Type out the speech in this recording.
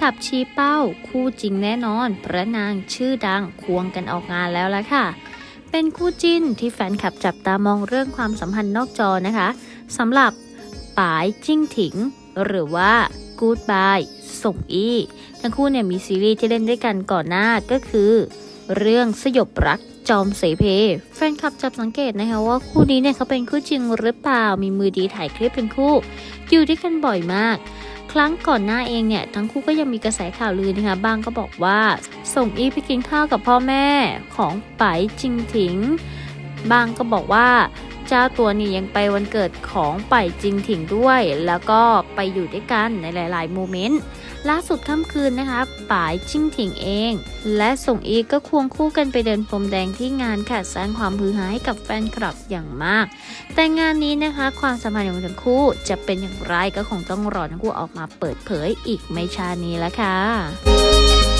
คลับชี้เป้า คู่จริงแน่นอน พระนางชื่อดังควงกันออกงานแล้วละค่ะ เป็นคู่จิ้นที่แฟนคลับจับตามองเรื่องความสัมพันธ์นอกจอนะคะสำหรับป๋ายจิ้งถิง หรือว่า Goodbye ส่งอี้ทั้งคู่เนี่ยมีซีรีส์ที่เล่นด้วยกันก่อนหน้าก็คือ เรื่องสยบรักจอมเสเพ แฟนคลับจับสังเกตนะคะว่าคู่นี้เนี่ยเขาเป็นคู่จริงหรือเปล่ามีมือดีถ่ายคลิปเป็นคู่ อยู่ด้วยกันบ่อยมาก ครั้งก่อนหน้าเองเนี่ยทั้งคู่ก็ยังมีกระแสข่าวลือนะคะบางก็บอกว่าส่งอีไปกินข้าวกับพ่อแม่ของป๋ายจิงถิง บางก็บอกว่าเจ้าตัวนี่ยังไปวันเกิดของป่ายจิงถิงด้วย แล้วก็ไปอยู่ด้วยกันในหลาย ๆ โมเมนต์ ล่าสุดค่ำคืนนะคะป่ายจิ้งถิงเอง และส่งอีกก็ควงคู่กันไปเดินพรมแดงที่งานค่ะสร้างความฮือฮาให้กับแฟนคลับอย่างมาก แต่งานนี้นะคะ ความสัมพันธ์ของทั้งคู่จะเป็นอย่างไรก็คงต้องรอทั้งคู่ออกมาเปิดเผยอีกไม่ช้านี้แล้วค่ะ